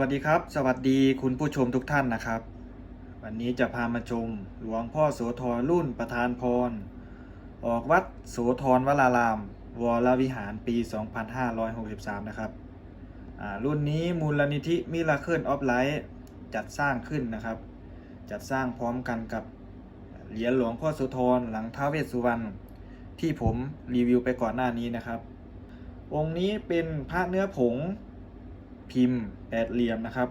วัสดีครับ สวัสดีคุณผู้ชมทุกท่านนะครับ วันนี้จะพามาชมหลวงพ่อโสธรรุ่นประธานพร ออกวัดโสธรวราราม วรวิหารปี 2563 นะครับรุ่นนี้มูลนิธิมิราเคิลออฟไลท์จัดสร้างขึ้นนะครับ จัดสร้างพร้อมกันกับเหรียญหลวงพ่อโสธรหลังท้าวเวสสุวรรณที่ผมรีวิวไปก่อนหน้านี้นะครับ องค์นี้เป็นพระเนื้อผง พิมพ์แปดเหลี่ยมนะครับ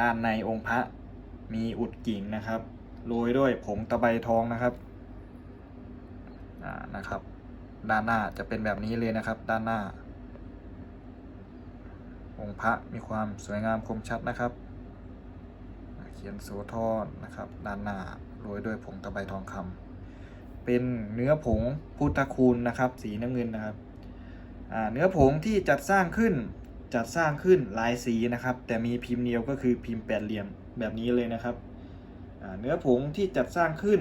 ด้านในองค์พระมีอุดกิ่งนะครับ โรยด้วยผงตะไบทองนะครับนะครับ ด้านหน้าจะเป็นแบบนี้เลยนะครับ ด้านหน้า องค์พระมีความสวยงามคมชัดนะครับ เขียนโสธรนะครับ ด้านหน้าโรยด้วยผงตะไบทองคำเป็นเนื้อผงพุทธคุณนะครับ สีน้ำเงินนะครับเนื้อผงที่จัดสร้างขึ้น จัดสร้างขึ้นหลายสีนะครับ แต่มีพิมพ์เดียวก็คือพิมพ์แปดเหลี่ยมแบบนี้เลยนะครับเนื้อผงที่จัดสร้างขึ้น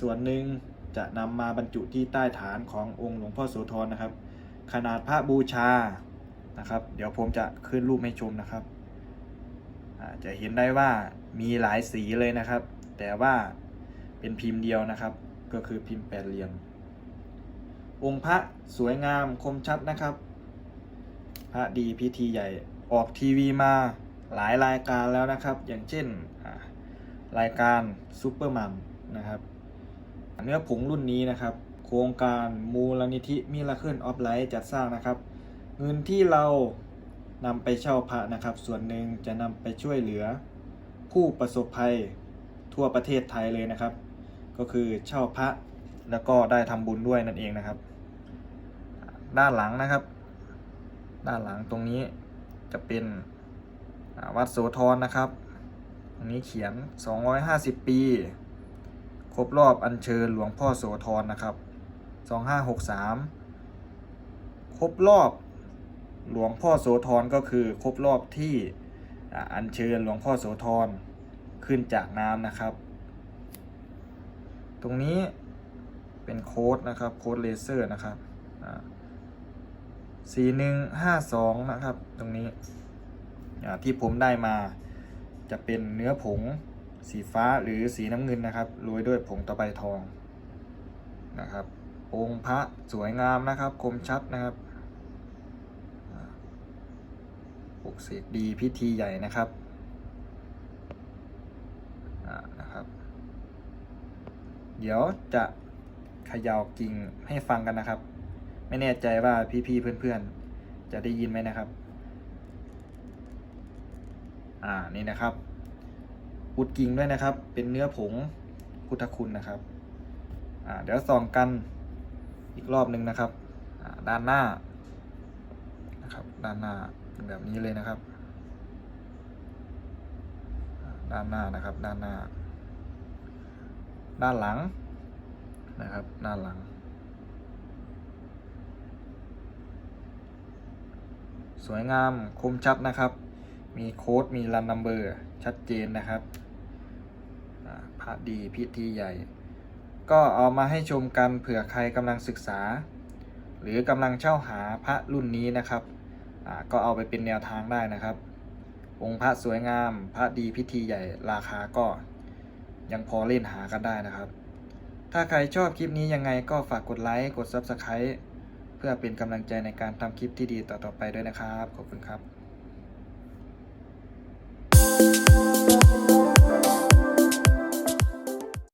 ส่วนหนึ่งจะนำมาบรรจุที่ใต้ฐานขององค์หลวงพ่อโสธรนะครับ ขนาดพระบูชานะครับ เดี๋ยวผมจะขึ้นรูปให้ชมนะครับจะเห็นได้ว่ามีหลายสีเลยนะครับ แต่ว่าเป็นพิมพ์เดียวนะครับ ก็คือพิมพ์แปดเหลี่ยม องค์พระสวยงามคมชัดนะครับ พระดีพิธีใหญ่ออกทีวีมาหลายรายการแล้วนะครับ อย่างเช่นรายการซูเปอร์มัมนะครับเนื้อผงรุ่นนี้นะครับ โครงการมูลนิธิมิราเคิลออฟไลท์จัดสร้างนะครับ เงินที่เรานำไปเช่าพระนะครับ ส่วนหนึ่งจะนำไปช่วยเหลือ ผู้ประสบภัยทั่วประเทศไทยเลยนะครับ ก็คือเช่าพระแล้วก็ได้ทำบุญด้วยนั่นเองนะครับ ด้านหลังนะครับ ด้านหลังตรงนี้จะเป็นวัดโสธรนะครับ ตรงนี้เขียน 250 ปี ครบรอบอัญเชิญหลวงพ่อโสธรนะครับ 2563 ครบรอบหลวงพ่อโสธรก็คือครบรอบที่อัญเชิญหลวงพ่อโสธรขึ้นจากน้ำนะครับ ตรงนี้เป็นโค้ดนะครับ โค้ดเลเซอร์นะครับ สี่หนึ่งห้าสองนะครับ ตรงนี้อ่าที่ผมได้มาจะเป็นเนื้อผงสีฟ้าหรือสีน้ำเงินนะครับโรยด้วยผงตะไบทองนะครับ องค์พระสวยงามนะครับคมชัดนะครับปลุกเสกดีพิธีใหญ่นะครับอ่านะครับ เดี๋ยวจะเขย่ากิ่งให้ฟังกันนะครับ ไม่แน่ใจว่าพี่ๆเพื่อนๆ จะได้ยินไหมนะครับ อ่านี่นะครับอุดกิ่งด้วยนะครับ เป็นเนื้อผงพุทธคุณนะครับอ่าเดี๋ยวส่องกันอีกรอบหนึ่งนะครับด้านหน้านะครับ ด้านหน้าเป็นแบบนี้เลยนะครับ ด้านหน้านะครับ ด้านหน้า ด้านหลังนะครับ ด้านหลัง สวยงามคมชัดนะครับ มีโค้ดมีรันนัมเบอร์ ชัดเจนนะครับพระดีพิธีใหญ่ ก็เอามาให้ชมกันเผื่อใครกำลังศึกษา หรือกำลังเช่าหาพระรุ่นนี้นะครับก็เอาไปเป็นแนวทางได้นะครับ องค์พระสวยงาม พระดีพิธีใหญ่ราคาก็ยังพอเล่นหากันได้นะครับ ถ้าใครชอบคลิปนี้ยังไงก็ฝากกดไลค์ กด Subscribe เพื่อเป็นกำลังใจในการทำคลิปที่ดีต่อๆไปด้วยนะครับ ขอบคุณครับ